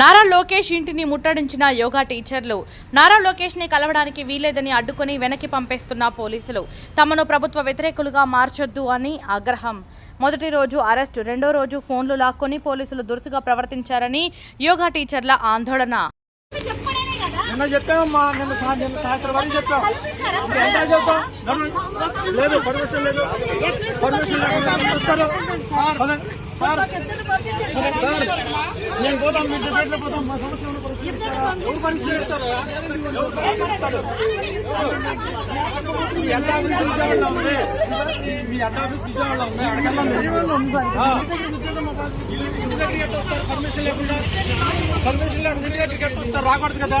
నారా లోకేష్ ఇంటిని ముట్టడించిన యోగా టీచర్లు. నారా లోకేష్ని కలవడానికి వీల్లేదని అడ్డుకుని వెనక్కి పంపేస్తున్న పోలీసులు. తమను ప్రభుత్వ వ్యతిరేకులుగా మార్చొద్దు అని ఆగ్రహం. మొదటి రోజు అరెస్ట్ రెండో రోజు ఫోన్లు లాక్కొని పోలీసులు దురుసుగా ప్రవర్తించారని యోగా టీచర్ల ఆందోళన. నిన్న చెప్పామమ్మా నిన్న నిన్న సాయంత్రం వరకు చెప్పాం ఎంత చెప్తాం. లేదు పర్మిషన్ లేదు. పర్మిషన్ లేకుండా వస్తారు. సార్ నేను పోతాం మీ డిబేట్లో పోతాం మా సమస్య? ఎవరు ఎవరు పరిష్కరిస్తారు మీ అడ్డా ఆఫీస్ విజయవాడలో ఉంది. మీ అడ్డా ఆఫీస్ విజయవాడలో ఉంది. అడగల్లా ఆ. ఇంటి దగ్గరికి ఎట్లా వస్తారు? పర్మిషన్ లేకుండా పర్మిషన్ లేకుండా ఇంటి దగ్గరికి వస్తారు? రాకూడదు కదా.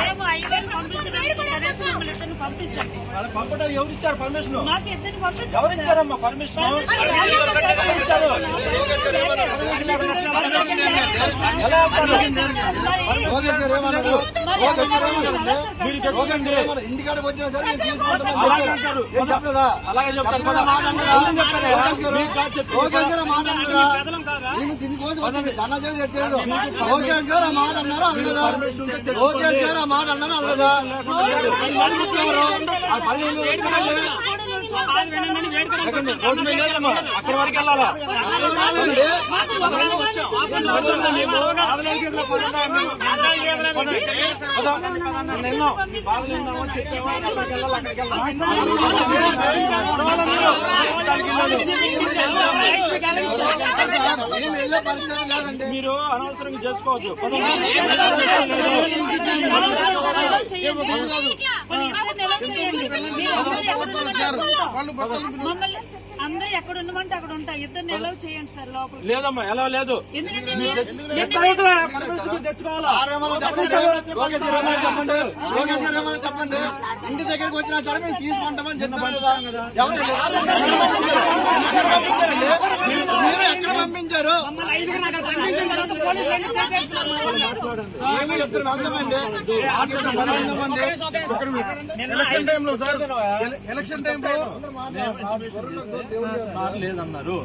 మేము పంపించడానికి పంపడానికి ఎవరు ఇచ్చారు పర్మిషన్ మాకు ఇద్దరిని పంపించండి. ఎవరు ఇచ్చారమ్మా పర్మిషన్ ఎలా ఇంటికాడికి వచ్చినా సరే. అలాగే చెప్తారు. కదా. లోకేష్ గారు మాట అన్నారు దీనికోసం వచ్చి ధర్నా చేసి చెప్పలేదు. లోకేష్ గారు ఆ మాట అన్నారు అనలేదా లోకేష్ గారు ఆ మాట అన్నారు అనలేదా ఆ అక్కడ వరకు వెళ్ళాలా కాదండి. నిన్నాం బాధలు ఉన్నామని చెప్పామా అక్కడికి వెళ్ళాలి అక్కడికి వెళ్ళాలి ఏం వెళ్ళే పరిస్థితి లేదండి మీరు అనవసరంగా చేసుకోవద్దు మమ్మల్ని అందరూ ఎక్కడ ఉండమంటే అక్కడ ఉంటా ఇద్దరిని ఎలా చేయండి సార్ లోపల లేదమ్మా ఎలా లేదు? ఎందుకంటే చెప్పండి. ఇంటి దగ్గరికి వచ్చినా సరే మేము తీసుకుంటామని చెప్పాం కదా ఎవరు? మీరు ఎలక్షన్ టైంలో సార్ ఎలక్షన్ టైంలో లేదన్నారు.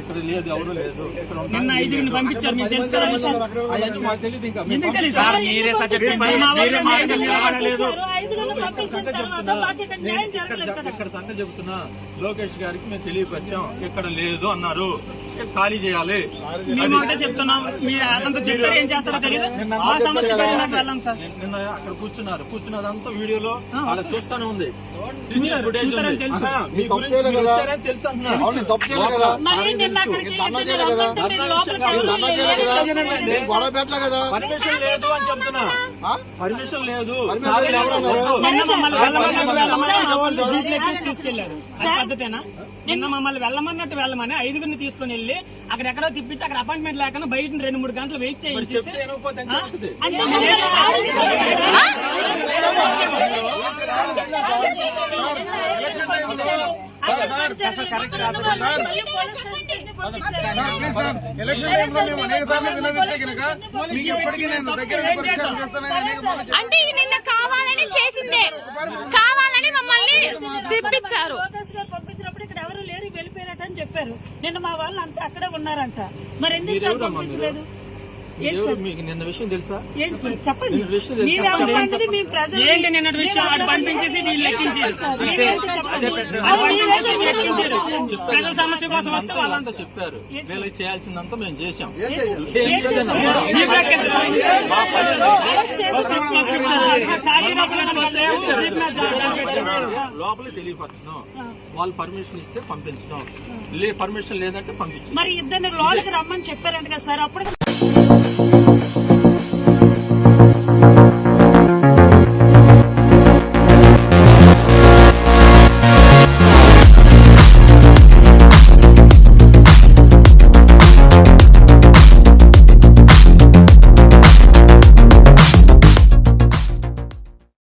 ఇక్కడ లేదు ఎవరు లేదు. ఇక్కడ నిన్న ఐదుగురిని పంపించారు. మీకు తెలుసు కదా విషయం. అవన్నీ మాకు తెలియదు ఇంకా. ఎందుకు సార్ మీరే మాకు మాకు ఇక్కడ న్యాయం జరగలేదు కదా? ఇక్కడ సంగతి చెబుతున్నా లోకేష్ గారికి మేము తెలియపరిచాం. ఇక్కడ లేదు అన్నారు. ఖాళీ చేయాలి. మేము ఒకటే చెప్తున్నాం. మీరు అతనితో చెప్తారు ఏం చేస్తారో తెలియదు మా సమస్య వెళ్ళాం సార్. నిన్న అక్కడ కూర్చున్నారు. కూర్చున్నదంతా వీడియోలో అక్కడ చూస్తానే ఉంది. తెలుసు. పర్మిషన్ లేదు అని చెప్తున్నా. ఆ? పర్మిషన్ లేదు. తీసుకెళ్ళారు. పద్ధతేనా? నిన్న మమ్మల్ని వెళ్ళమన్నట్టు వెళ్ళమని ఐదుగురిని తీసుకుని వెళ్ళి అక్కడ ఎక్కడో తిప్పించి అక్కడ అపాయింట్మెంట్ లేకుండా బయట రెండు మూడు గంటలు వెయిట్ మరి చేయించి? అంటే నిన్న కావాలని చేసిందే. కావాలని మమ్మల్ని తిప్పించారు లోకేష్ గారు పంపించినప్పుడు ఇక్కడ ఎవరు లేరు వెళ్ళిపోయారట అని చెప్పారు. నిన్న మా వాళ్ళు అంతా అక్కడే ఉన్నారంట. మరి ఎందుకు సార్? పంపించలేదు మీకు నిన్న విషయం తెలుసా? ఏంటి సార్? చెప్పండి. నిన్న విషయం తెలుసా? మీరెవరు మీ ప్రజలు ఏంటి నిన్నటి విషయం వాడు పంపించేసి వీళ్ళు లెక్కించారు? అంతే చెప్పండి. అది పంపించేసి వీళ్ళు లెక్కించారు. ప్రజల సమస్య కోసం వస్తే వాళ్ళంతా వాళ్ళంతా చెప్పారు. వీళ్ళకి చేయాల్సిందంతా మేము చేశాం. అరెస్ట్. చాలీ లేవు. జీప్ మీద జాగ్రత్త. లోపలికి తెలియపరచడం వాళ్ళు పర్మిషన్ ఇస్తే పంపించడం లే పర్మిషన్ లేదంటే పంపించడం మరి ఇద్దరిని లోపలికి రమ్మని చెప్పారంట కదా సార్ అప్పుడు